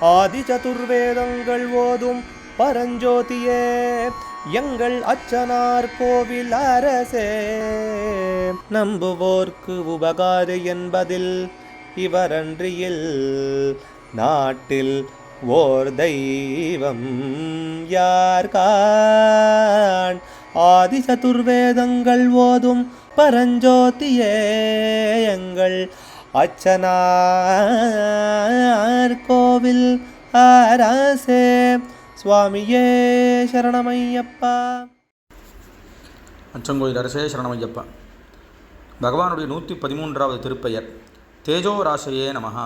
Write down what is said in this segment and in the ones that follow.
ஆதி சதுர்வேதங்கள் ஓதும் பரஞ்சோதியே எங்கள் அச்சனார் கோவில் அரசே. நம்புவோர்க்கு உபகாரி என்பதில் இவரன்றியில் நாட்டில் ஓர் தெய்வம் யார் கான்? ஆதி சதுர்வேதங்கள் ஓதும் பரஞ்சோதியே எங்கள் அச்சனார் கோவில் அரசே சுவாமியே சரணமையப்பா. அச்சங்கோயில் அரசே சரணமையப்பா. பகவானுடைய நூற்றி பதிமூன்றாவது திருப்பெயர் தேஜோராசையே நமகா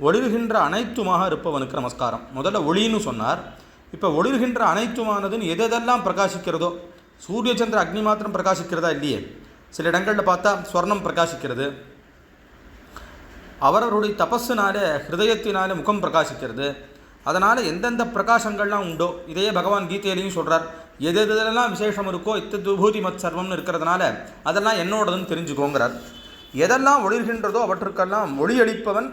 ஒளிர்கின்ற அனைத்துமாக இருப்பவனுக்கு நமஸ்காரம். முதல்ல ஒளின்னு சொன்னார். இப்போ ஒளிர்கின்ற அனைத்துமானதுன்னு எதெல்லாம் பிரகாசிக்கிறதோ சூரிய சந்திர அக்னி மாத்திரம் பிரகாசிக்கிறதா இல்லையே? சில இடங்களில் பார்த்தா ஸ்வர்ணம் பிரகாசிக்கிறது. அவரவருடைய தபஸுனால ஹிருதயத்தினால முகம் பிரகாசிக்கிறது. அதனால் எந்தெந்த பிரகாசங்கள்லாம் உண்டோ இதையே பகவான் கீதையிலையும் சொல்கிறார் எது எதெல்லாம் விசேஷம் இருக்கோ இத்த துபூதி மத் சர்வம்னு இருக்கிறதுனால அதெல்லாம் என்னோடதுன்னு தெரிஞ்சுக்கோங்கிறார். எதெல்லாம் ஒளிர்கின்றதோ அவற்றுக்கெல்லாம் ஒளியளிப்பவன்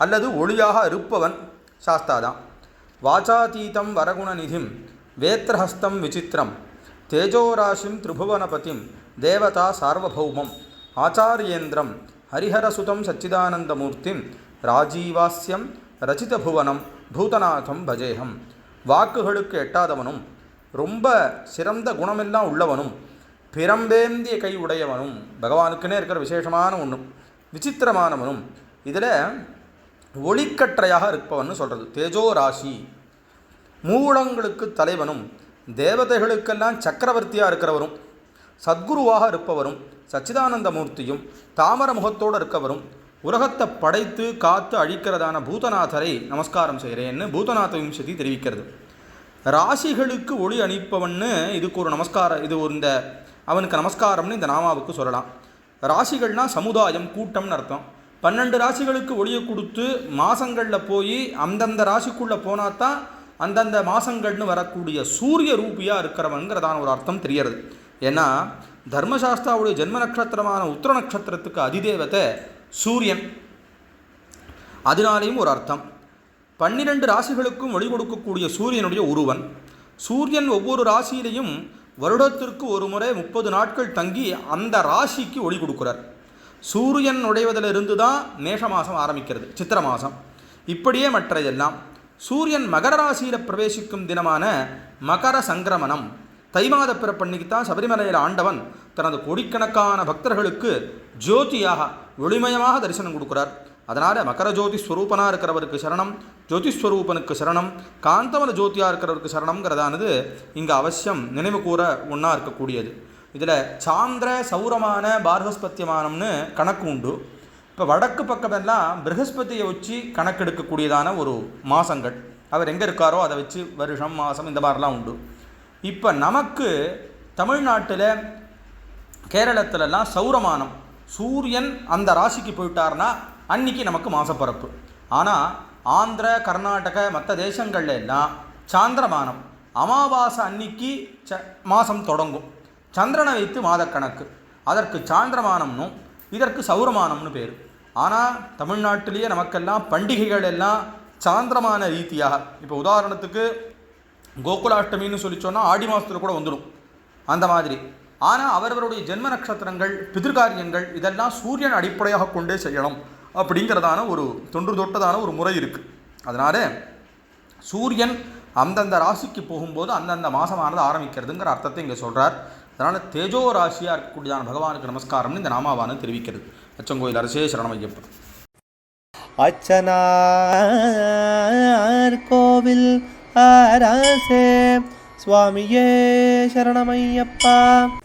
அல்லது ஒளியாக இருப்பவன் சாஸ்தாதான். வாசாதீதம் வரகுணநிதிம் வேத்திரஹஸ்தம் விசித்திரம் தேஜோராசிம் திரிபுவனபதிம் தேவதா சார்வபௌமம் ஆச்சாரியேந்திரம் ஹரிஹரசுதம் சச்சிதானந்தமூர்த்திம் ராஜீவாஸ்யம் ரச்சிதபுவனம் பூதநாதம் பஜேகம் வாக்குகளுக்கு எட்டாதவனும் ரொம்ப சிறந்த குணமெல்லாம் உள்ளவனும் பிரம்பேந்திய கை உடையவனும் பகவானுக்குன்னே இருக்கிற விசேஷமான ஒன்றும் விசித்திரமானவனும் இதில் ஒளிக்கற்றையாக இருப்பவன் சொல்கிறது தேஜோ ராசி. மூலங்களுக்கு தலைவனும் தேவதைகளுக்கெல்லாம் சக்கரவர்த்தியாக இருக்கிறவரும் சத்குருவாக இருப்பவரும் சச்சிதானந்த மூர்த்தியும் தாமர முகத்தோடு இருக்கவரும் உலகத்தை படைத்து காத்து அழிக்கிறதான பூதநாதரை நமஸ்காரம் செய்கிறேன்னு பூதநாத விம்சதி தெரிவிக்கிறது. ராசிகளுக்கு ஒளி அணிப்பவன்னு இதுக்கு ஒரு நமஸ்காரம் இது ஒரு இந்த அவனுக்கு நமஸ்காரம்னு இந்த நாமாவுக்கு சொல்லலாம். ராசிகள்னா சமுதாயம் கூட்டம்னு அர்த்தம். பன்னெண்டு ராசிகளுக்கு ஒளியை கொடுத்து மாசங்களில் போய் அந்தந்த ராசிக்குள்ளே போனால் தான் அந்தந்த மாசங்கள்னு வரக்கூடிய சூரிய ரூபியாக இருக்கிறவங்கிறதான ஒரு அர்த்தம் தெரியறது ஏன்னா தர்மசாஸ்திராவுடைய ஜென்ம நட்சத்திரமான உத்திர நட்சத்திரத்துக்கு அதிதேவத்தை சூரியன். அதனாலேயும் ஒரு அர்த்தம். பன்னிரண்டு ராசிகளுக்கும் ஒளி கொடுக்கக்கூடிய சூரியனுடைய உருவன் சூரியன் ஒவ்வொரு ராசியிலையும் வருடத்திற்கு ஒரு முறை முப்பது நாட்கள் தங்கி அந்த ராசிக்கு ஒளி கொடுக்குறார். சூரியன் நுழைவதிலிருந்து தான் மேஷ மாதம் ஆரம்பிக்கிறது சித்திர மாதம் இப்படியே மற்றையெல்லாம். சூரியன் மகர ராசியில் பிரவேசிக்கும் தினமான மகர சங்கிரமணம். தை மாத பிறப்பன்னைக்கு தான் சபரிமலையில் ஆண்டவன் தனது கோடிக்கணக்கான பக்தர்களுக்கு ஜோதியாக ஒளிமயமாக தரிசனம் கொடுக்குறார். அதனால் மகர ஜோதி ஸ்வரூபனாக இருக்கிறவருக்கு சரணம் ஜோதிஸ்வரூபனுக்கு சரணம் காந்தமல ஜோதியாக இருக்கிறவருக்கு சரணம்ங்கிறதானது இங்கே அவசியம் நினைவு கூற ஒன்றா இருக்கக்கூடியது. இதில் சாந்திர சௌரமான பார்கஸ்பத்தியமானம்னு கணக்கு உண்டு. இப்போ வடக்கு பக்கமெல்லாம் ப்ரகஸ்பதியை வச்சு கணக்கெடுக்கக்கூடியதான ஒரு மாதங்கள் அவர் எங்கே இருக்காரோ அதை வச்சு வருஷம் மாதம் இந்த மாதிரிலாம் உண்டு. இப்போ நமக்கு தமிழ்நாட்டில் கேரளத்துலலாம் சௌரமானம். சூரியன் அந்த ராசிக்கு போயிட்டார்னா அன்னைக்கு நமக்கு மாசப்பரப்பு ஆனால் ஆந்திர கர்நாடக மற்ற தேசங்கள்ல எல்லாம் சாந்திரமானம். அமாவாசை அன்னைக்கு ச மாதம் தொடங்கும். சந்திரனை வைத்து மாதக்கணக்கு. அதற்கு சாந்திரமானம்னும் இதற்கு சௌரமானம்னு பேர். ஆனால் தமிழ்நாட்டிலேயே நமக்கெல்லாம் பண்டிகைகள் எல்லாம் சாந்திரமான ரீதியாக இப்போ உதாரணத்துக்கு கோகுலாஷ்டமின்னு சொல்லி சொன்னால் ஆடி மாதத்தில் கூட வந்துடும். அந்த மாதிரி. ஆனால் அவரவருடைய ஜென்ம நட்சத்திரங்கள் பிதிர்காரியங்கள் இதெல்லாம் சூரியன் அடிப்படையாக கொண்டே செய்யணும் அப்படிங்கிறதான ஒரு தொன்று தொட்டதான ஒரு முறை இருக்குது அதனால் சூரியன் அந்தந்த ராசிக்கு போகும்போது அந்தந்த மாதமானது ஆரம்பிக்கிறதுங்கிற அர்த்தத்தை இங்கே சொல்கிறார் அதனால் தேஜோ ராசியாக இருக்கக்கூடியதான பகவானுக்கு நமஸ்காரம்னு இந்த நாமாவானது தெரிவிக்கிறது. அச்சங்கோயில் அரசே சரணமையப்பா அச்சனார் கோவில் அரசே சுவாமியே சரணமையப்பா.